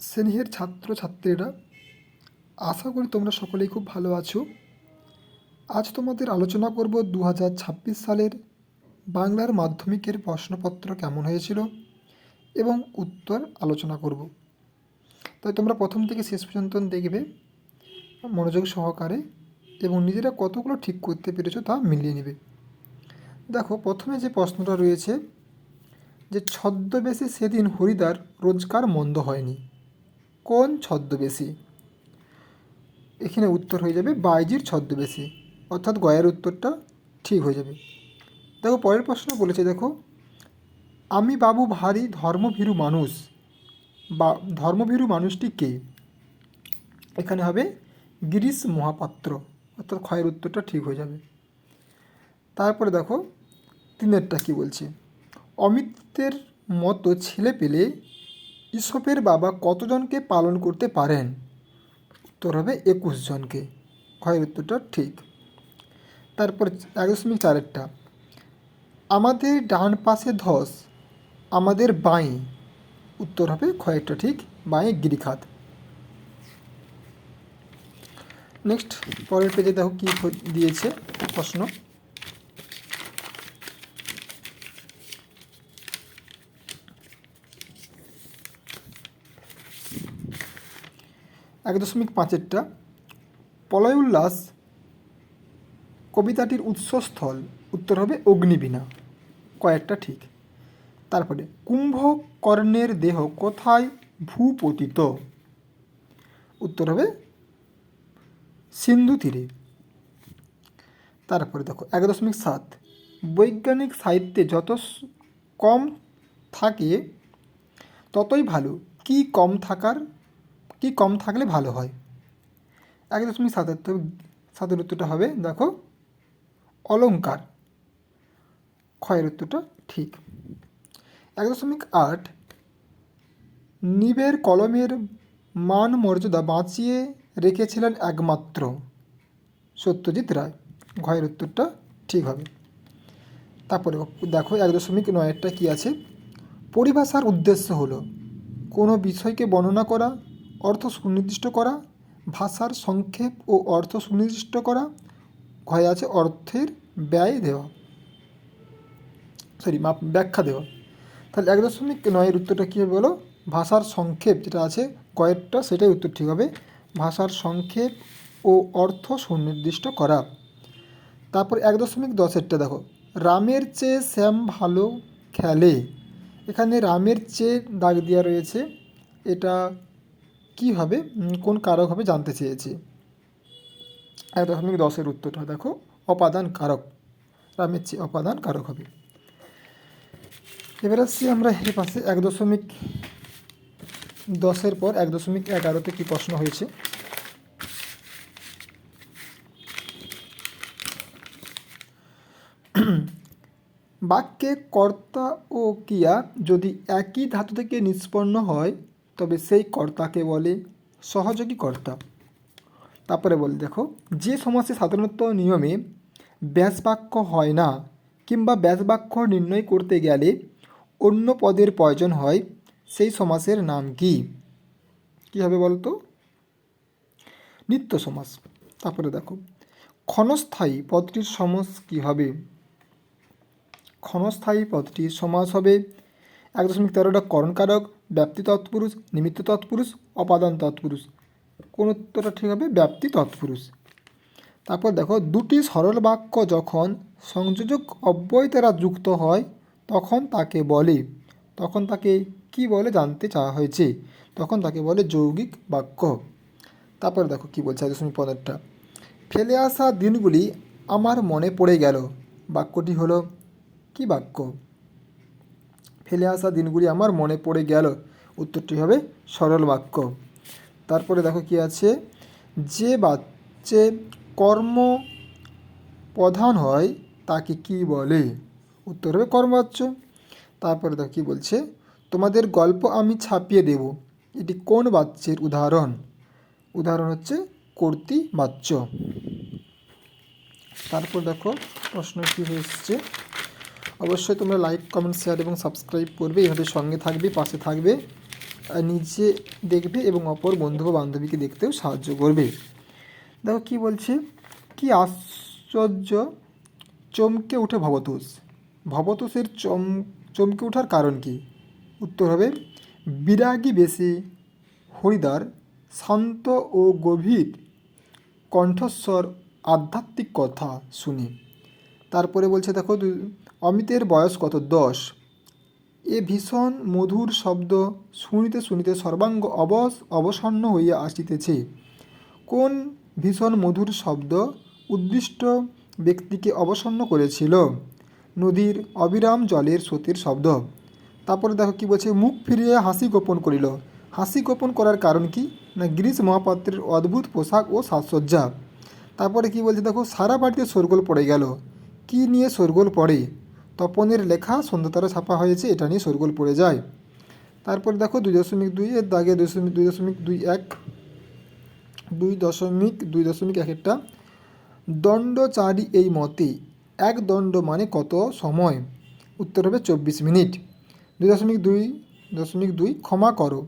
স্নেহের ছাত্র ছাত্রীরা আশা করি তোমরা সকলেই খুব ভালো আছো। আজ তোমাদের আলোচনা করব দু হাজার ছাব্বিশ সালের বাংলার মাধ্যমিকের প্রশ্নপত্র কেমন হয়েছিল এবং উত্তর আলোচনা করব। তাই তোমরা প্রথম থেকে শেষ পর্যন্ত দেখবে, মনোযোগ সহকারে এবং নিজেরা কতগুলো ঠিক করতে পেরেছ তা মিলিয়ে নেবে। দেখো, প্রথমে যে প্রশ্নটা রয়েছে যে, ছদ্মবেশে সেদিন হরিদার রোজগার মন্দ হয়নি। কোন ছদ্মবেশী? এখানে উত্তর হয়ে যাবে বাইজির ছদ্মবেশী। অর্থাৎ গয়ের উত্তরটা ঠিক হয়ে যাবে। দেখো, পরের প্রশ্ন বলেছে, দেখো, আমি বাবু ভারী ধর্মভীরু মানুষ। বা, ধর্মভীরু মানুষটি কে? এখানে হবে গিরিশ মহাপাত্র। অর্থাৎ ক্ষয়ের উত্তরটা ঠিক হয়ে যাবে। তারপরে দেখো, তিনেরটা কি বলছে? অমিতের মতো ছেলে পেলে ইসপের বাবা কতজনকে পালন করতে পারেন? উত্তর হবে একুশ জনকে। ক্ষয়ের উত্তরটা ঠিক। তারপর এক দশমিক চারেরটা আমাদের ডান পাশে ধস, আমাদের বাঁয়ে। উত্তর হবে ক্ষয়েরটা ঠিক, বাঁয়ে গিরিখাত। নেক্সট পরের পেজে দেখো কী দিয়েছে প্রশ্ন। এক দশমিক পাঁচেরটা। প্রলয় উল্লাস কবিতাটির উৎসস্থল, উত্তর হবে অগ্নিবীণা। কয়েকটা ঠিক। তারপরে, কুম্ভকর্ণের দেহ কোথায় ভূপতিত? উত্তর হবে সিন্ধু তীরে তারপরে দেখো, এক দশমিক সাত। বৈজ্ঞানিক সাহিত্যে যত কম থাকে, ততই ভালো। কি কম থাকার? কি কম থাকলে ভালো হয়? এক দশমিক সাতাত্তর সাতের উত্তরটা হবে, দেখো, অলংকার। ক্ষয়ের উত্তরটা ঠিক। এক দশমিক আট, নিবের কলমের মান মর্যাদা বাঁচিয়ে রেখেছিলেন একমাত্র সত্যজিৎ রায়। ঘয়ের উত্তরটা ঠিক হবে। তারপরে দেখো, এক দশমিক নয়েরটা কী আছে? পরিভাষার উদ্দেশ্য হলো, কোনো বিষয়কে বর্ণনা করা অর্থ সুনির্দিষ্ট করা, ভাষার সংক্ষেপ ও অর্থ সুনির্দিষ্ট করা ঘয়ে আছে অর্থের ব্যয় দেওয়া। সরি মাপ, ব্যাখ্যা দেওয়া। তাহলে এক দশমিক নয়ের উত্তরটা কী হবে বলো? ভাষার সংক্ষেপ যেটা আছে, কয়েকটা সেটাই উত্তর ঠিক হবে। ভাষার সংক্ষেপ ও অর্থ সুনির্দিষ্ট করা। তারপর এক দশমিক দশেরটা দেখো। রামের চেয়ে শ্যাম ভালো খেলে। এখানে রামের চেয়ে দাগ দেওয়া রয়েছে। এটা কী হবে উম, কোন কারক হবে জানতে চেয়েছি। এক দশমিক দশের উত্তরটা দেখো অপাদান কারক। রামের চেয়ে অপাদান কারক হবে। এবার আসছি আমরা এর পাশে এক দশমিক দশের পর এক দশমিক এগারোতে কী প্রশ্ন হয়েছে? বাক্যে কর্তা ও ক্রিয়া যদি একই ধাতু থেকে নিষ্পন্ন হয় তবে সেই কর্তাকে বলে সহযোগী কর্তা। তারপরে বল, দেখো, যে সমাসে সাধারণত নিয়মে ব্যাসবাক্য হয় না কিংবা ব্যাসবাক্য নির্ণয় করতে গেলে অন্য পদের প্রয়োজন হয়, সেই সমাসের নাম কি? কী হবে বলতো? নিত্য সমাস তারপরে দেখো, ক্ষণস্থায়ী পদটির সমাস কী হবে? ক্ষণস্থায়ী পদটির সমাস হবে এক দশমিক তেরোটা করণকারক, ব্যাপ্তি তৎপুরুষ, নিমিত্ত তৎপুরুষ, অপাদান তৎপুরুষ। কোন উত্তরটা ঠিক হবে? ব্যাপ্তি তৎপুরুষ। তারপর দেখো, দুটি সরল বাক্য যখন সংযোজক অব্যয় দ্বারা যুক্ত হয়, তখন তাকে বলে, তখন তাকে কি বলে জানতে চাওয়া হয়েছে? তখন তাকে বলে যৌগিক বাক্য। তারপর দেখো কি বলছে এক দশমিক পনেরোটা। ফেলে আসা দিনগুলি আমার মনে পড়ে গেল। বাক্যটি হলো, কি বাক্য? ফেলে আসা দিনগুলি আমার মনে পড়ে গেল। উত্তরটি হবে সরল বাক্য। তারপরে দেখো কি আছে? যে বাচ্চে কর্ম প্রধান হয়, তাকে কি বলে? উত্তর হবে কর্মবাচ্য। তারপরে দেখো কি বলছে? তোমাদের গল্প আমি ছাপিয়ে দেব। এটি কোন বাচ্যের উদাহরণ? উদাহরণ হচ্ছে কর্তৃ বাচ্য তারপর দেখো প্রশ্ন কী হয়ে এসছে অবশ্যই তোমরা লাইক কমেন্ট শেয়ার এবং সাবস্ক্রাইব করবে এভাবে সঙ্গে থাকবে, পাশে থাকবে নিজে দেখবে এবং অপর বন্ধু বা বান্ধবীকে দেখতেও সাহায্য করবে। দেখো কি বলছে? কি আশ্চর্য, চমকে উঠে ভবতোষ। ভবতোষের চম, চমকে ওঠার কারণ কি? উত্তর হবে, বিরাগী বেশি হরিদার শান্ত ও গভীর কণ্ঠস্বর আধ্যাত্মিক কথা শুনে। তারপরে বলছে দেখো অমিতের বয়স কত? দশ। এ ভীষণ মধুর শব্দ শুনিতে শুনিতে সর্বাঙ্গ অবস অবসন্ন হইয়া আসিতেছে। কোন ভীষণ মধুর শব্দ উদ্দিষ্ট ব্যক্তিকে অবসন্ন করেছিল? নদীর অবিরাম জলের স্রোতের শব্দ। তারপরে দেখো কি বলছে, মুখ ফিরিয়ে হাসি গোপন করিল। হাসি গোপন করার কারণ কি? না গিরিশ মহাপাত্রের অদ্ভুত পোশাক ও সাজসজ্জা। তারপরে কি বলছে দেখো, সারা বাড়িতে শোরগোল পড়ে গেল। কি নিয়ে শোরগোল পড়ে? তপনের লেখা সন্ধ্যাতারা ছাপা হয়েছে, এটা নিয়ে শোরগোল পড়ে যায়। তারপরে দেখো দুই দশমিক দুই, এর দাগে দুই দশমিক দুই দশমিক দুই এক, দুই দশমিক দুই দশমিক এক একটা। দণ্ড দণ্ডচারী এই মতে, এক দণ্ড মানে কত সময়? উত্তর হবে চব্বিশ মিনিট। দুই দশমিক দুই দশমিক দুই, ক্ষমা করো।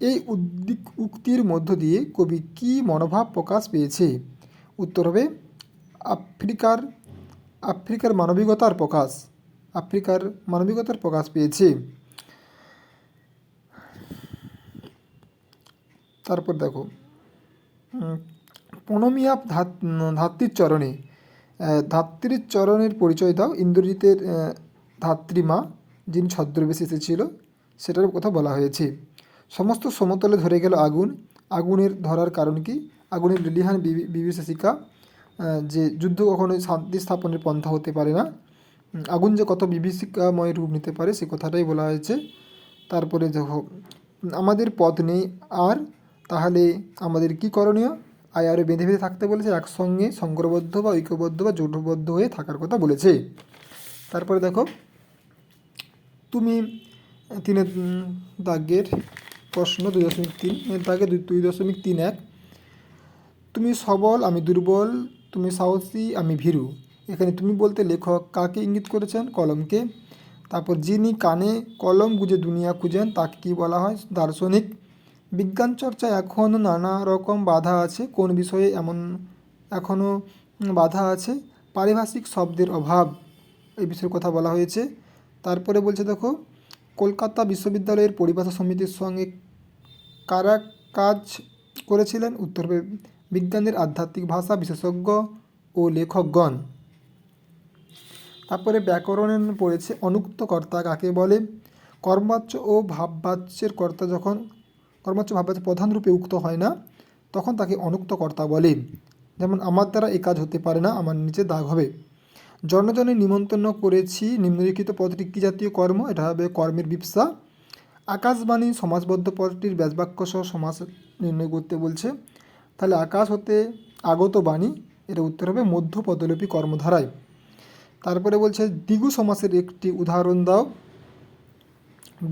এই উদ্দিক উক্তির মধ্য দিয়ে কবি কী মনোভাব প্রকাশ পেয়েছে? উত্তর হবে আফ্রিকার আফ্রিকার মানবিকতার প্রকাশ। আফ্রিকার মানবিকতার প্রকাশ পেয়েছে। তারপর দেখো ধাত- ধাত্রীর চরণে ধাত্রীর চরণের পরিচয় দাও। ইন্দ্রজিতের ধাত্রীমা যিনি ছদ্মবেশে এসেছিল, সেটার কথা বলা হয়েছে। সমস্ত সমতলে ধরে গেল আগুন। আগুনের ধরার কারণ কি? আগুনের লিলিহান বিবি- বিভীষিকা যে যুদ্ধ কখনোই শান্তি স্থাপনের পন্থা হতে পারে না। আগুন যে কত বিভীষিকাময় রূপ নিতে পারে সে কথাটাই বলা হয়েছে। তারপরে দেখো, আমাদের পথ নেই আর, তাহলে আমাদের কি করণীয়? আয়ারে বেঁধে বেঁধে থাকতে বলেছে, একসঙ্গে সংকরবদ্ধ বা ঐক্যবদ্ধ বা জোটবদ্ধ হয়ে থাকার কথা বলেছে। তারপরে দেখো, তুমি তিনের দাগের প্রশ্ন দুই দশমিক তিন এর দাগে দুই দশমিক তিন এক, তুমি সবল, আমি দুর্বল, তুমি সাহসী, আমি ভীরু। এখানে তুমি বলতে লেখক কাকে ইঙ্গিত করেছেন? কলমকে। তারপর যিনি কানে কলম গুজে দুনিয়া খুঁজেন, তাকে কী বলা হয়? দার্শনিক। বিজ্ঞান চর্চায় এখনও নানা রকম বাধা আছে। কোন বিষয়ে এমন এখনও বাধা আছে? পারিভাষিক শব্দের অভাব। এই বিষয়ে কথা বলা হয়েছে। তারপরে বলছে দেখো, কলকাতা বিশ্ববিদ্যালয়ের পরিভাষা সমিতির সঙ্গে কারা কাজ করেছিলেন? উত্তর বিজ্ঞানের আধ্যাত্মিক ভাষা বিশেষজ্ঞ ও লেখকগণ। তারপরে ব্যাকরণ পড়েছে, অনুক্ত কর্তা কাকে বলে? কর্মাচ্য ও ভাববাচ্যের কর্তা যখন কর্মাচ্য ভাববাচ্য প্রধানরূপে উক্ত হয় না, তখন তাকে অনুক্ত কর্তা বলে। যেমন, আমার দ্বারা এই কাজ হতে পারে না, আমার নিচে দাগ হবে। জনজনে নিমন্ত্রণ করেছি, নিম্নলিখিত পদটি কী জাতীয় কর্ম? এটা হবে কর্মের বিপসা। আকাশবাণী সমাজবদ্ধ পদটির ব্যাসবাক্য সহ সমাজ নির্ণয় করতে বলছে। তাহলে আকাশ হতে আগত বাণী এটা উত্তর হবে মধ্য পদলোপী কর্মধারায়। তারপরে বলছে দ্বিগু সমাসের একটি উদাহরণ দাও।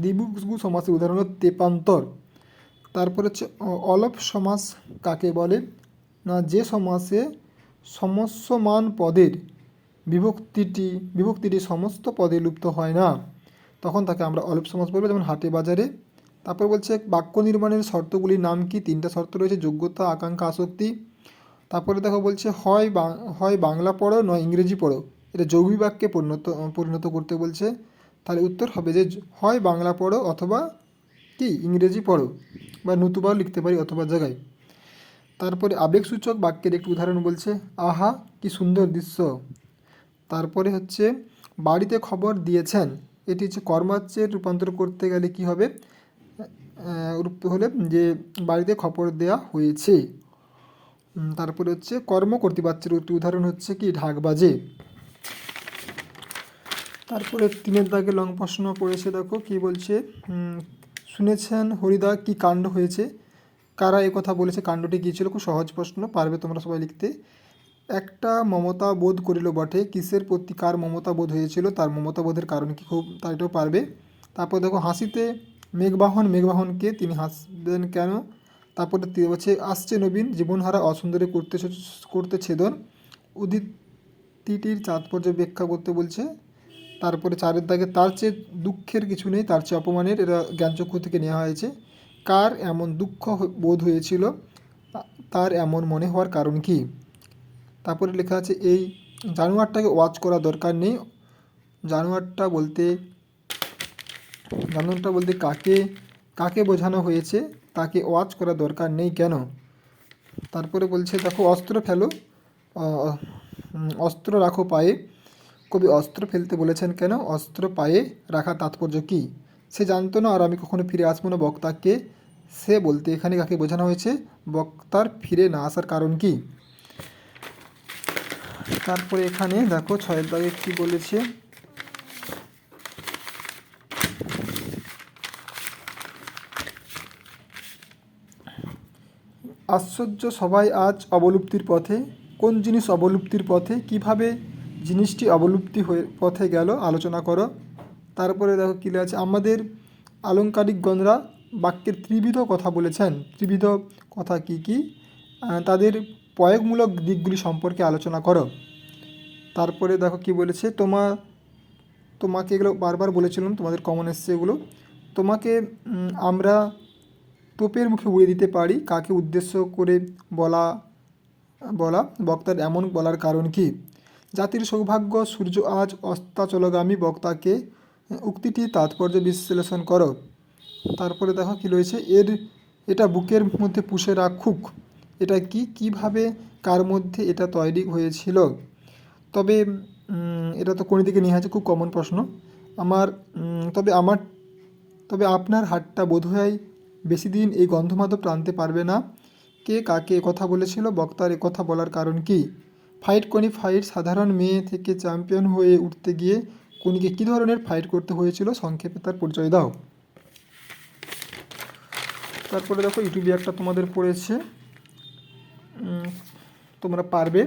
দ্বিগু সমাসের উদাহরণ হলো তেপান্তর। তারপরে হচ্ছে অলপ সমাস কাকে বলে? না, যে সমাসে সমস্যমান পদের বিভক্তিটি বিভক্তিটি সমস্ত পদে লুপ্ত হয় না, তখন তাকে আমরা অলপ সমাস বলব, যেমন হাটে বাজারে। তারপর বলছে, বাক্য নির্মাণের শর্তগুলির নাম কি? তিনটা শর্ত রয়েছে, যোগ্যতা, আকাঙ্ক্ষা, আসক্তি। তারপরে দেখো বলছে, হয় হয় বাংলা পড়ো, নয় ইংরেজি পড়ো। এটা যৌগিক বাক্যে পরিণত পরিণত করতে বলছে। তাহলে উত্তর হবে যে হয় বাংলা পড়ো অথবা কি? ইংরেজি পড়ো বা নতুবাও লিখতে পারি অথবা জায়গায়। তারপরে আবেগসূচক বাক্যের একটি উদাহরণ বলছে, আহা, কি সুন্দর দৃশ্য। তারপরে হচ্ছে, বাড়িতে খবর দিয়েছেন। এটি হচ্ছে কর্মাচ্যের রূপান্তর করতে গেলে কি হবে? হলে যে বাড়িতে খবর দেওয়া হয়েছে। তারপরে হচ্ছে, কর্ম কর্তৃপাচ্যের একটি উদাহরণ হচ্ছে কি? ঢাক বাজে। তারপরে তিনের দাগে লং প্রশ্ন পড়েছে দেখো কি বলছে? শুনেছেন হরিদা কি কাণ্ড হয়েছে? কারা এ কথা বলেছে? কাণ্ডটি কী ছিল? খুব সহজ প্রশ্ন, পারবে তোমরা সবাই লিখতে। একটা মমতা বোধ করিল বটে, কিসের প্রতি কার মমতা বোধ হয়েছিল? তার মমতা বোধের কারণ কি খুব তার এটাও পারবে। তারপর দেখো, হাসিতে মেঘবাহন, মেঘবাহনকে তিনি হাসবেন কেন? তারপরে হচ্ছে আসছে নবীন, জীবনহারা অসুন্দরে করতে করতে ছেদন। উদিতিটির তাৎপর্য ব্যাখ্যা করতে বলছে তারপরে চারের দাগে তার চেয়ে দুঃখের কিছু নেই, তার চেয়ে অপমানের। এরা জ্ঞানচক্ষু থেকে নেওয়া হয়েছে। কার এমন দুঃখ বোধ হয়েছিল? তার এমন মনে হওয়ার কারণ কি? তারপরে লেখা আছে, এই জানোয়ারটাকে ওয়াচ করা দরকার নেই। জানোয়ারটা বলতে জানোয়ারটা বলতে কাকে কাকে বোঝানো হয়েছে? তাকে ওয়াচ করা দরকার নেই কেন? তারপরে বলছে, দেখো, অস্ত্র ফেলো অস্ত্র রাখো পায়ে। কবি অস্ত্র ফেলতে বলেছেন কেন? অস্ত্র পায়ে রাখার তাৎপর্য কী? সে জানতো না আর আমি কখনো ফিরে আসব না বক্তাকে। সে বলতে এখানে কাকে বোঝানো হয়েছে? বক্তার ফিরে না আসার কারণ কি? তারপরে এখানে দেখো ছয়ের দাগে কী বলেছে? আশ্চর্য সবাই আজ অবলুপ্তির পথে। কোন জিনিস অবলুপ্তির পথে? কীভাবে জিনিসটি অবলুপ্তি হয়ে পথে গেল, আলোচনা করো। তারপরে দেখো কী আছে, আমাদের আলংকারিকগণরা বাক্যের ত্রিবিধ কথা বলেছেন। ত্রিবিধ কথা কি কি? তাদের প্রয়োগমূলক দিকগুলি সম্পর্কে আলোচনা করো। তারপরে দেখো কি বলেছে, তোমা, তোমাকে এগুলো বারবার বলেছিলাম, তোমাদের কমন এসছে এগুলো। তোমাকে আমরা তোপের মুখে উড়িয়ে দিতে পারি। কাকে উদ্দেশ্য করে বলা বলা, বক্তার এমন বলার কারণ কি? জাতির সৌভাগ্য, সূর্য আজ অস্তাচলগামী বক্তাকে, উক্তিটি তাৎপর্য বিশ্লেষণ করো। তারপরে দেখো কি রয়েছে, এর, এটা বুকের মধ্যে পুষে রাখুক। এটা কি, কীভাবে, কার মধ্যে এটা তৈরি হয়েছিল? তবে এটা তো কোন দিকে নিয়ে আছে, খুব কমন প্রশ্ন। আমার তবে আমার, তবে আপনার হাটটা বোধহয় বেশি দিন এই গন্ধমাদক টানতে পারবে না। কে কাকে কথা বলেছিল, বক্তার কথা বলার কারণ কি? ফাইট কোনি ফাইট সাধারণ মেয়ে থেকে চ্যাম্পিয়ন হয়ে উঠতে গিয়ে কোনিকে কী ধরনের ফাইট করতে হয়েছিল সংক্ষেপে তার পরিচয় দাও। তারপরে দেখো ইউটিউবে একটা তোমাদের পড়েছে তোমরা পারবে,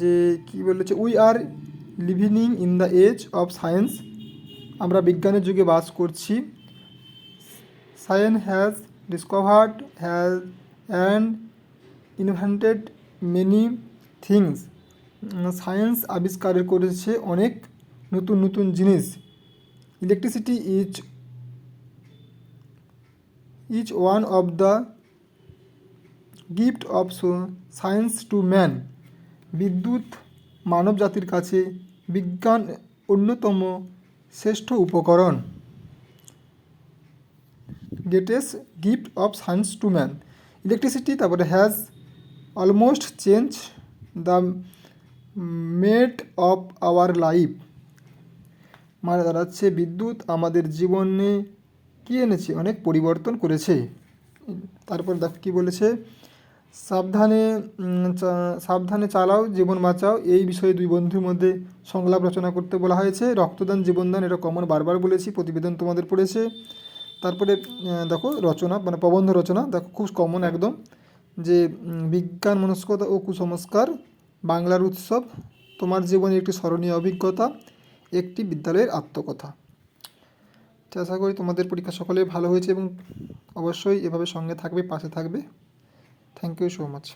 যে কি বলেছে we are living in the age of science আমরা বিজ্ঞানের যুগে বাস করছি। Science has discovered has and invented many things science আবিষ্কার করেছে অনেক নতুন নতুন জিনিস। Electricity is is one of the gift of science to man বিদ্যুৎ মানব জাতির কাছে বিজ্ঞান অন্যতম শ্রেষ্ঠ উপকরণ। Greatest gift of science to man electricity তারপরে has almost change the mate of our life মানে দাঁড়াচ্ছে বিদ্যুৎ আমাদের জীবনে কী এনেছে? অনেক পরিবর্তন করেছে। তারপর দেখো কী বলেছে? সাবধানে সাবধানে চালাও, জীবন বাঁচাও। এই বিষয়ে দুই বন্ধুর মধ্যে সংলাপ রচনা করতে বলা হয়েছে। রক্তদান, জীবনদান, এটা কমন বারবার বলেছি, প্রতিবেদন তোমাদের পড়েছে। তারপরে দেখো রচনা মানে প্রবন্ধ রচনা, দেখো খুব কমন একদম। যে বিজ্ঞান, মনস্কতা ও কুসংস্কার বাংলার উৎসব, তোমার জীবনে একটি স্মরণীয় অভিজ্ঞতা, একটি বিদ্যালয়ের আত্মকথা। তো আশা করি তোমাদের পরীক্ষা সকলে ভালো হয়েছে এবং অবশ্যই এভাবে সঙ্গে থাকবে, পাশে থাকবে। Thank you so much